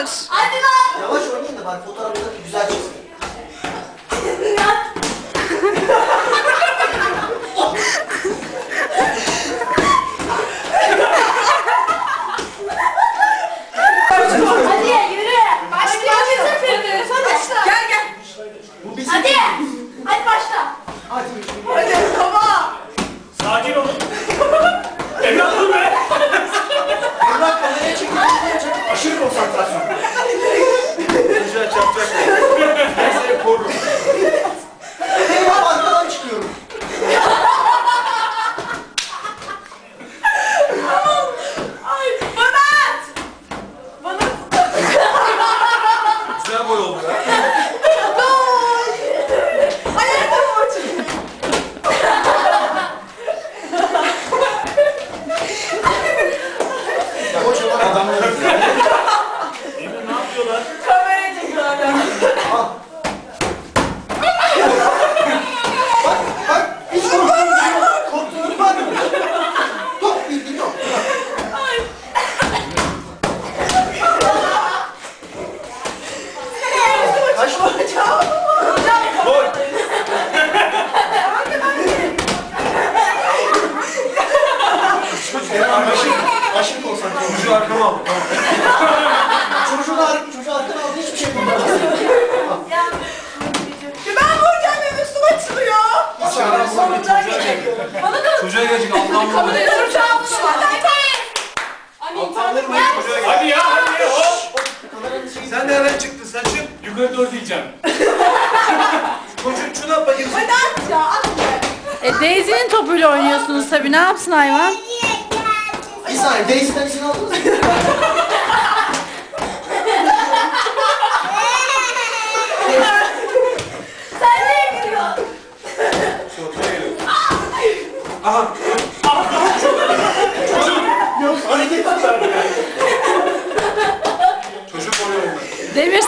Hayır. Hadi lan. Yavaş oynayın da bak fotoğrafta güzel çıksın. Hadi yürü. Başla. Başla. Gel gel. Bu bizim Hadi. Hadi Çocuğa gelecek Allah'ım. kameraya vuracağım. Altlarını Hadi ya hadi ya. Hop. Kameranın şeyi. Sen nereden çıktın saçın? Yukarı doğru diyeceğim. Çocuk şuna bakayım. Hadi at ya at. E Daisy'nin topuyla oynuyorsunuz tabii. Ne yapsın hayvan? Bir saniye Daisy'den izin aldınız mı?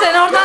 enormes.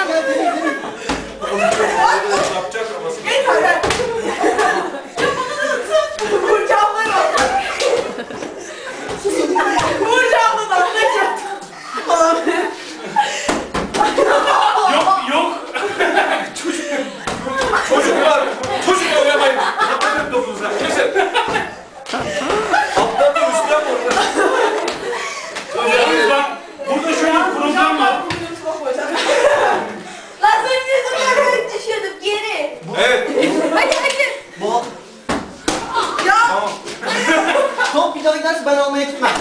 Tamam. top bir daha giderse ben almaya gitmem.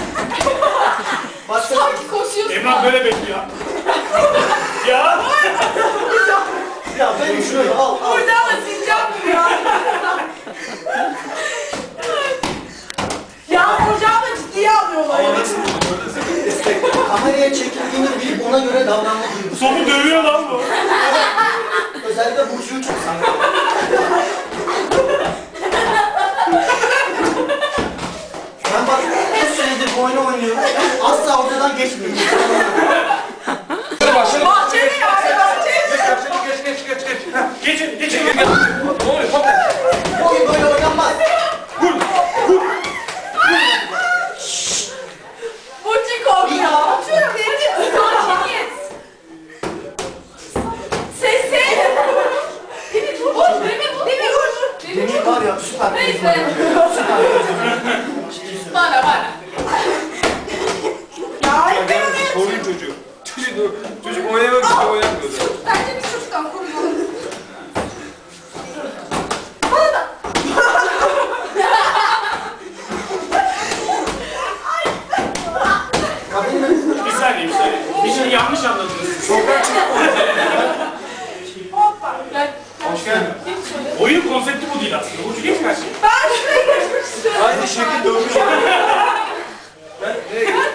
Başka sanki koşuyorsun. Emrah böyle bekliyor. ya. Ya ben şurayı al al. Burada ama sincap bu ya. ya da ciddiye alıyorlar. Ama nasıl. Kameraya çekildiğini bilip ona göre davranma duygusu. Sopu dövüyor lan bu. Özellikle Burcu'yu çok seviyorum. ben bak 3 senedir bu oyunu oynuyorum. Asla ortadan geçmiyorum. Bahçeli yani bahçeli. Geç geç geç geç. Heh, Geçin geçin. Çocuk, çocuk oynamak için oynamıyor. Bence bir çocuktan benim Bir saniye bir saniye. Bir şey yanlış anladınız. Şoktan Hoppa. Gel. Hoş geldin. Oyun konsepti bu değil aslında. Ucu geç karşı. Ben şuraya geçmek istiyorum. Aynı şekilde dövmüş. Ben nereye gidiyorum?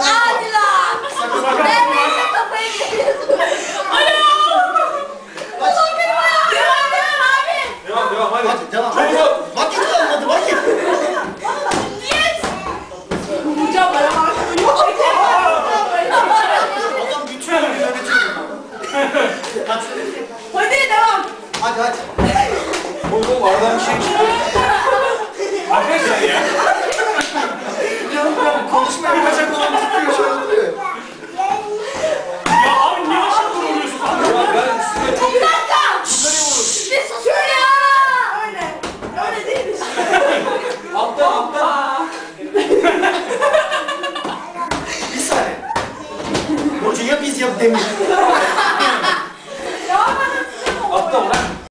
Hadi lan. Sakın Ben neyse kafayı biliyorsun. Ulan benim ayağım. Devam devam abi. Devam devam hadi. Hadi devam. Çabuk. Vakit kalmadı vakit. Yes. Vuracağım ayağım arkada yok. Adam bütün gün yönetiyor. Hadi. Hadi devam. Hadi hadi. Oğlum aradan things